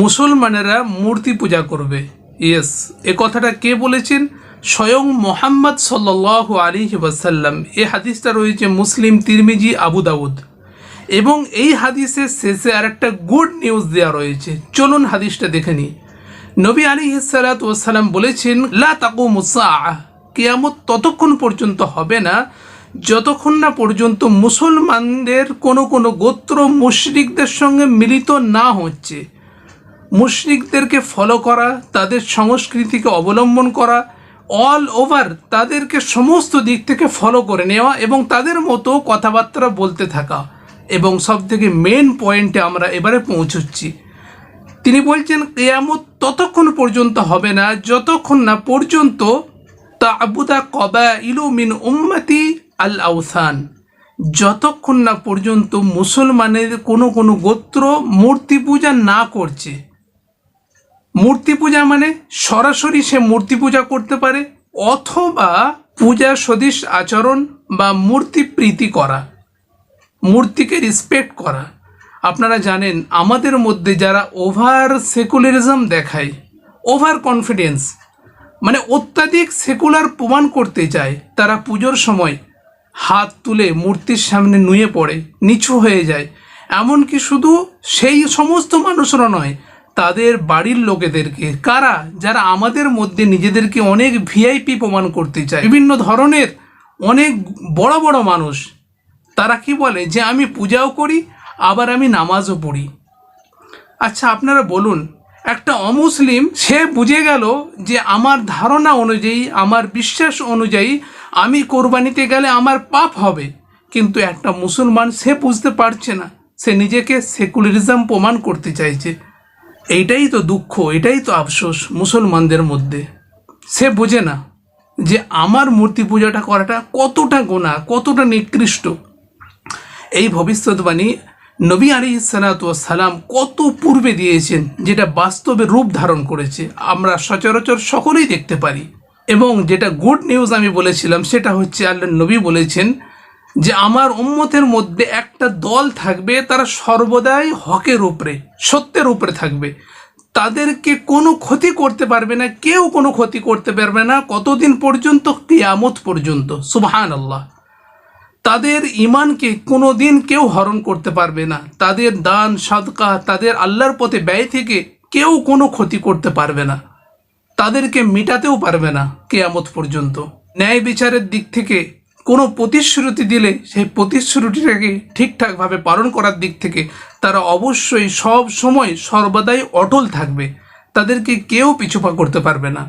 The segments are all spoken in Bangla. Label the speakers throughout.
Speaker 1: মুসলমানেরা মূর্তি পূজা করবে। ইয়েস এ কথাটা কে বলেছেন? স্বয়ং মোহাম্মদ সাল্লাহ আলী ওয়াসাল্লাম। এ হাদিসটা রয়েছে মুসলিম, তিরমিজি, আবু দাউদ। এবং এই হাদিসের শেষে আর একটা গুড নিউজ দেওয়া রয়েছে। চলুন হাদিসটা দেখে নিই। নবী আলী সালাম বলেছেন, লা তাকু মুসা কেয়ামত ততক্ষণ পর্যন্ত হবে না, যতক্ষণ না পর্যন্ত মুসলমানদের কোনো কোনো গোত্র মুশরিকদের সঙ্গে মিলিত না হচ্ছে। মুশরিকদেরকে ফলো করা, তাদের সংস্কৃতিকে অবলম্বন করা অল ওভার তাদেরকে সমস্ত দিক থেকে ফলো করে নেওয়া এবং তাদের মতো কথাবার্তা বলতে থাকা। এবং সব থেকে মেন পয়েন্টে আমরা এবারে পৌঁছচ্ছি। তিনি বলছেন, কেয়ামত ততক্ষণ পর্যন্ত হবে না, যতক্ষণ না পর্যন্ত তা আবুদা কবা ইলু মিন উম্মতি আল আউসান যতক্ষণ না পর্যন্ত মুসলমানের কোনো কোনো গোত্র মূর্তি পূজা না করছে মূর্তি পূজা মানে সরাসরি সে মূর্তি পূজা করতে পারে, অথবা পূজা সদৃশ আচরণ বা মূর্তি প্রীতি করা, মূর্তিকে রেসপেক্ট করা। আপনারা জানেন, আমাদের মধ্যে যারা ওভার সেকুলারিজম দেখায় ওভার কনফিডেন্স মানে অত্যাধিক সেকুলার প্রমাণ করতে চায়, তারা পুজোর সময় হাত তুলে মূর্তির সামনে নুয়ে পড়ে, নিচু হয়ে যায়। এমনকি শুধু সেই সমস্ত মানুষরা নয় তাদের বাড়ির লোকেদেরকে। কারা? যারা আমাদের মধ্যে নিজেদেরকে অনেক ভিআইপি প্রমাণ করতে চায়। বিভিন্ন ধরনের অনেক বড় বড় মানুষ। তারা কি বলে? যে আমি পূজাও করি, আবার আমি নামাজও পড়ি। আচ্ছা আপনারা বলুন, একটা অমুসলিম, সে বুঝে গেল যে আমার ধারণা অনুযায়ী, আমার বিশ্বাস অনুযায়ী আমি কোরবানিতে গেলে আমার পাপ হবে। কিন্তু একটা মুসলমান সে বুঝতে পারছে না। সে নিজেকে সেকুলারিজম প্রমাণ করতে চাইছে। এইটাই তো দুঃখ, এটাই তো আফসোস মুসলমানদের মধ্যে। সে বোঝে না যে আমার মূর্তি পূজাটা করাটা কতটা গোনা, কতটা নিকৃষ্ট। এই ভবিষ্যৎবাণী নবী আলী সালাম কত পূর্বে দিয়েছেন, যেটা বাস্তবে রূপ ধারণ করেছে, আমরা সচরাচর সকলেই দেখতে পারি। এবং যেটা গুড নিউজ আমি বলেছিলাম, সেটা হচ্ছে আল্লাহ নবী বলেছেন যে আমার উম্মতের মধ্যে একটা দল থাকবে, তারা সর্বদাই হকের উপরে, সত্যের উপরে থাকবে। তাদেরকে কোনো ক্ষতি করতে পারবে না, কেউ কোনো ক্ষতি করতে পারবে না, কতদিন পর্যন্ত? কিয়ামত পর্যন্ত সুবহান আল্লাহ তাদের ইমানকে কোনো দিন কেউ হরণ করতে পারবে না। তাদের দান, সাদকা, তাদের আল্লাহর পথে ব্যয় থেকে কেউ কোনো ক্ষতি করতে পারবে না। তাদেরকে মেটাতেও পারবে না, কেয়ামত পর্যন্ত। ন্যায় বিচারের দিক থেকে কোনো প্রতিশ্রুতি দিলে সেই প্রতিশ্রুতিটাকে ঠিকঠাকভাবে পালন করার দিক থেকে তারা অবশ্যই সব সময় সর্বদাই অটল থাকবে। তাদেরকে কেউ পিছুপা করতে পারবে না।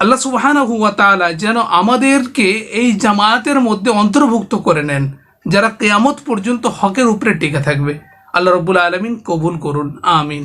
Speaker 1: আল্লাহ সুবাহানা হুয়া তালা যেন আমাদেরকে এই জামায়াতের মধ্যে অন্তর্ভুক্ত করে নেন, যারা কেয়ামত পর্যন্ত হকের উপরে টিকে থাকবে। আল্লাহ রব্বুল আলমিন কবুল করুন, আমিন।